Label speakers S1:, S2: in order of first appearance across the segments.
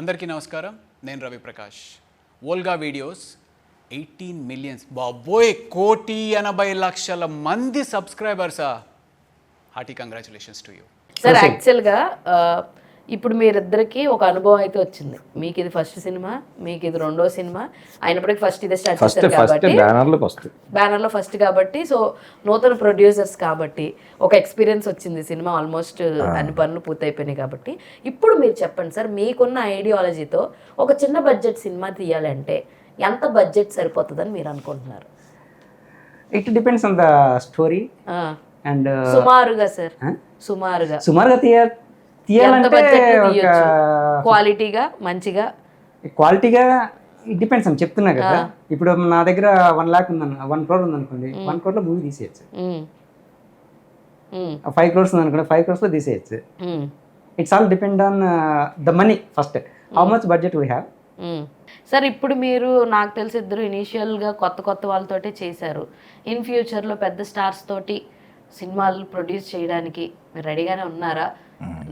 S1: అందరికీ నమస్కారం. నేను Ravi Prakash. Volga videos eighteen millions. బాబోయ్ కోటి ఎనభై లక్షల మంది సబ్స్క్రైబర్సా? Hearty congratulations to you.
S2: Sir యాక్చువల్గా ఇప్పుడు మీరిద్దరికి ఒక అనుభవం అయితే వచ్చింది. మీకు ఇది ఫస్ట్ సినిమా మీకు ఇది రెండో సినిమా. అయినప్పటికీ ఫస్ట్ ఇదే స్టార్ట్
S3: ఫస్ట్
S2: కాబట్టి బ్యానర్లో ఫస్ట్ కాబట్టి సో నూతన ప్రొడ్యూసర్స్ కాబట్టి ఒక ఎక్స్పీరియన్స్ వచ్చింది సినిమా ఆల్మోస్ట్ అన్ని పనులు పూర్తయిపోయినాయి కాబట్టి. ఇప్పుడు మీరు చెప్పండి సార్ మీకున్న ఐడియాలజీతో ఒక చిన్న బడ్జెట్ సినిమా తీయాలంటే ఎంత బడ్జెట్ సరిపోతుందని మీరు అనుకుంటున్నారు?
S4: It depends on the story and
S2: సుమారుగా సార్. సుమారుగా.
S4: సుమారుగా తీయ
S2: క్వాలిటీగా మంచిగా?
S4: క్వాలిటీగా ఇట్ డిపెండ్స్ అని చెప్తున్నా కదా. ఇప్పుడు నా దగ్గర వన్ ల్యాక్ ఉందన్న వన్ క్రోర్ ఉందనుకోండి వన్ క్రోర్లో మూవీ తీసేయచ్చు. ఫైవ్ క్రోర్స్ ఉందనుకోండి ఫైవ్ క్రోర్స్లో తీసేయచ్చు. It's all depend on the money first how much budget we have.
S2: Sir ఇప్పుడు మీరు నాకు తెలిసి ఇద్దరు ఇనీషియల్గా కొత్త కొత్త వాళ్ళతోటే చేశారు. ఇన్ ఫ్యూచర్లో పెద్ద స్టార్స్ తోటి సినిమాలు ప్రొడ్యూస్ చేయడానికి మీరు రెడీగానే ఉన్నారా?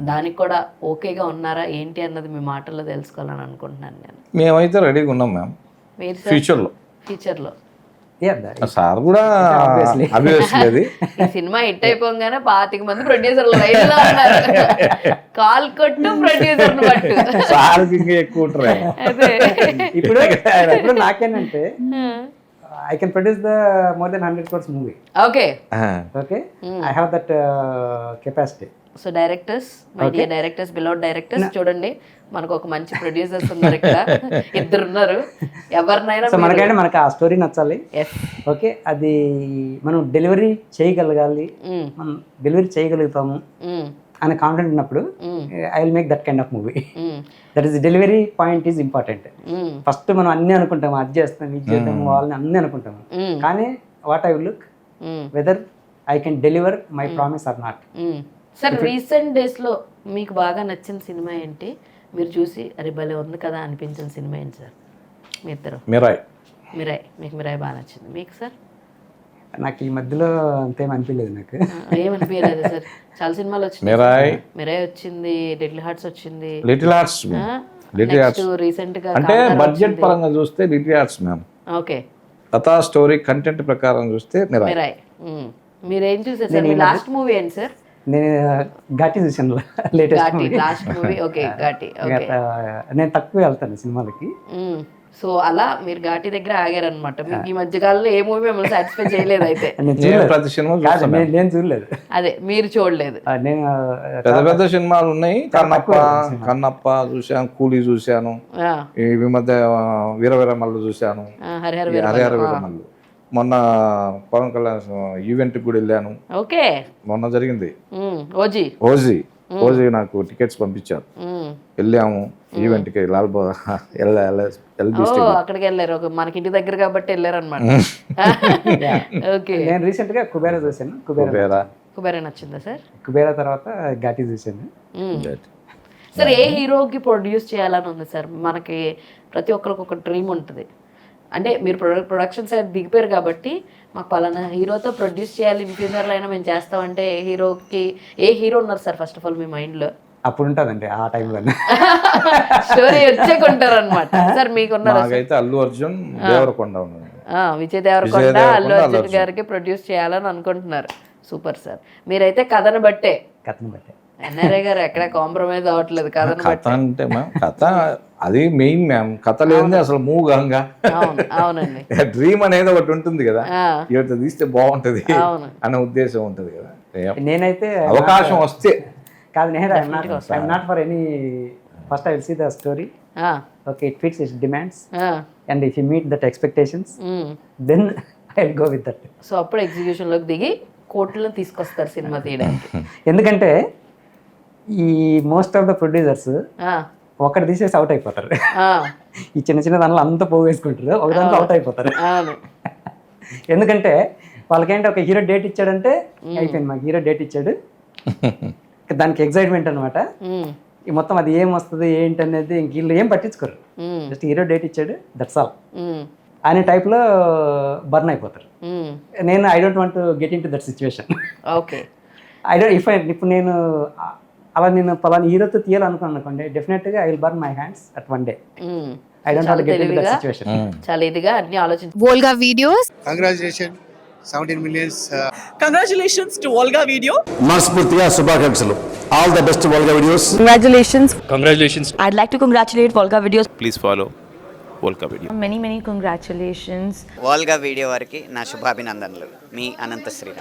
S2: దానికి కూడా ఓకేగా ఉన్నారా? ఏంటి అన్నది మీ మాటల్లో తెలుసుకోవాలని అనుకుంటున్నాను నేను.
S3: మేమైతే రెడీగా ఉన్నాం మ్యామ్. ఫ్యూచర్లో
S2: ఫ్యూచర్లో
S3: సార్ కూడా
S2: ఈ సినిమా హిట్ అయిపోగానే పాతిక మంది ప్రొడ్యూసర్లు లైన్లో ఉన్నారు. కాల్ కొట్టు ప్రొడ్యూసర్ పట్టు.
S3: ఎక్కువ ఉంటారు
S2: అదే.
S4: ఇప్పుడు ఇప్పుడు నాకేంటంటే I can produce the more then hundred crores movie
S2: okay
S4: okay I have that capacity
S2: so directors my dear directors below directors చూడండి. మనకు ఒక మంచి ప్రొడ్యూసర్స్ ఉన్నారు ఇక్కడ. ఇద్దరు ఉన్నారు ఎవరినైనా
S4: సో మనకంటే మనకు ఆ స్టోరీ నచ్చాలి.
S2: ఎస్
S4: ఓకే అది మనం డెలివరీ చేయగలగాలి. మనం డెలివరీ చేయగలుగుతాము. అనే కాన్ఫిడెంట్ ఉన్నప్పుడు I will make that kind of movie that is delivery point is important first మనం అన్ని అనుకుంటాము అది చేస్తాం ఇది చేద్దాం వాళ్ళని అన్ని అనుకుంటాము కానీ what I will look whether I can deliver my promise or not
S2: sir recent డేస్లో మీకు బాగా నచ్చిన సినిమా ఏంటి? మీరు చూసి అరే భలే ఉంది కదా అనిపించిన సినిమా ఏంటి సార్? మీ ఇద్దరు.
S3: మిరాయ్.
S2: మిరాయ్. మీకు మిరాయ్ బాగా నచ్చింది. మీకు సార్?
S4: నాకు ఈ మధ్యలో అంతేం అనిపించలేదు నాకు.
S2: ఏమనిపించలేదు సార్. చాలా సినిమాలు వచ్చినాయి
S3: మిరాయ్.
S2: మిరాయ్ వచ్చింది డెడ్లీ హార్ట్స్ వచ్చింది.
S3: లిటిల్ ఆర్ట్స్ లిటిల్ ఆర్ట్స్
S2: రీసెంట్గా
S3: అంటే బడ్జెట్ పరంగా చూస్తే లిటిల్ ఆర్ట్స్ మ్యామ్.
S2: ఓకే.
S3: కథా స్టోరీ కంటెంట్ ప్రకారం చూస్తే మిరాయ్.
S2: మిరాయ్. మీరేం చూసారు సార్? మీ లాస్ట్ మూవీ ఏంటి సార్?
S4: నేను ఘాటి చూసాను latest
S2: last movie. Okay Ghaati. Okay.
S4: నేను తక్కువ వెళ్తాను సినిమాలకి.
S2: సో అలా మీరు ఘాటి దగ్గర ఆగారనమాట మీకు ఈ మధ్య కాలంలో ఏ మూవీ మిమ్మల్ని సాటిస్ఫై చేయలేదు అయితే.
S4: నేను చూడలేదు.
S3: ప్రతి సినిమా
S4: కాదు,
S3: చూస్తాను.
S4: నేను- నేను చూడలేదు.
S2: అదే మీరు చూడలేదు.
S4: ఆ, నేను ఆ,
S3: పెద్ద పెద్ద సినిమాలు ఉన్నాయి. కన్నప్ప కన్నప్ప చూశాను కూలీ చూశాను
S2: ఆ,
S3: ఈ మధ్య ఆ, వీర వీరమల్లు చూశాను.
S2: ఆ, హరిహర
S3: ఈ హరిహర వీరమల్లు. మొన్న పవన్ కళ్యాణ్ ఈవెంట్కి కూడా వెళ్ళాను.
S2: ఓకే.
S3: మొన్న జరిగింది.
S2: ఓజీ.
S3: ఓజీ. ఓజీ నాకు టికెట్స్ పంపించారు. వెళ్ళాము ఈవెంట్కి లాల్బా
S2: అక్కడికి వెళ్ళారు. మనకి ఇంటి దగ్గర కాబట్టి వెళ్ళారు అనమాట ఓకే.
S4: నేను రీసెంట్గా కుబేరా చూసాను కుబేరా
S2: కుబేరా. నచ్చిందా సార్?
S4: కుబేరా తర్వాత ఘాటి చూసాను
S2: సార్ ఏ హీరోకి ప్రొడ్యూస్ చేయాలని ఉంది సార్? మనకి ప్రతి ఒక్కరికి ఒక డ్రీమ్ ఉంటుంది. అంటే మీరు ప్రొడక్ ప్రొడక్షన్ సైడ్ దిగిపోయారు కాబట్టి మాకు పలానా హీరోతో ప్రొడ్యూస్ చేయాలి ఇన్ ఫ్యూచర్లో అయినా మేము చేస్తామంటే ఏ హీరోకి ఏ హీరో ఉన్నారు సార్ ఫస్ట్ ఆఫ్ ఆల్ మీ మైండ్లో?
S4: అప్పుడు ఉంటుందండి ఆ టైంలో
S2: స్టోరీ వచ్చేకుంటారు అనమాట సార్ మీకున్నారు
S3: నాకైతే అల్లు అర్జున్ దేవరకొండ
S2: విజయ్ దేవరకొండ అల్లు అర్జున్. గారికి ప్రొడ్యూస్ చేయాలని అనుకుంటున్నారు. Super sir. మీరైతే కథను బట్టే.
S4: కథను బట్టి.
S2: ఎన్ఆర్ఐ గారు ఎక్కడ కాంప్రమైజ్ అవ్వట్లేదు
S3: కథ
S2: బట్టే.
S3: అంటే మ్యామ్ కథ అది మెయిన్ మ్యామ్. కథ లేనిదే అసలు మూవ్ గంగా
S2: అవును అవునండి.
S3: డ్రీమ్ అనేది ఒకటి ఉంటుంది కదా. ఇవత తీస్తే బాగుంటది
S2: అవును.
S3: అనే ఉద్దేశం ఉంటుంది కదా.
S4: నేనైతే
S3: అవకాశం వస్తే.
S4: కాదు నేను I'm not for any first I will see the story
S2: ఆ,
S4: okay it fits it's demands
S2: ఆ,
S4: and if you meet that expectations. Then I will go with that
S2: so అప్పుడు ఎగ్జిక్యూషన్లోకి దిగి కోర్టులో తీసుకొస్తారు సినిమా తీయడానికి.
S4: ఎందుకంటే ఈ మోస్ట్ ఆఫ్ ద ప్రొడ్యూసర్స్ ఒకటి తీసేసి అవుట్ అయిపోతారు. ఈ చిన్న చిన్న దానిలో అంతా పోగేసుకుంటారు. ఒక దాంట్లో అవుట్ అయిపోతారు. ఎందుకంటే వాళ్ళకేంటి ఒక హీరో డేట్ ఇచ్చాడంటే అయిపోయింది మాకు. హీరో డేట్ ఇచ్చాడు. దానికి ఎగ్జైట్మెంట్ అనమాట మొత్తం అది ఏం వస్తుంది ఏంటి అనేది ఇంక వీళ్ళు ఏం పట్టించుకోరు. జస్ట్ హీరో డేట్ ఇచ్చాడు దట్స్ ఆల్ అనే టైప్లో బర్న్ అయిపోతారు. నేను I don't want get in to that situation
S2: okay.
S4: I don't if ఇప్పుడు నేను అలా నేను పలాని ఈ రోజు తీయాలనుకున్నాను అనుకోండి డెఫినెట్గా I will burn my hands at one day I don't have to get in
S2: the
S4: situation
S2: చాలా ఇదిగా అన్ని ఆలోచించు
S5: Volga videos
S6: congratulation 17 millions
S7: congratulations to Volga video
S8: మనస్ఫూర్తిగా శుభాకాంక్షలు. All the best Volga videos
S5: congratulations
S9: congratulations
S5: I'd like to congratulate Volga videos
S9: please follow Volga video
S5: many many congratulations
S10: Volga video వారికి నా శుభాభినందనలు. మీ అనంత శ్రీరామ్.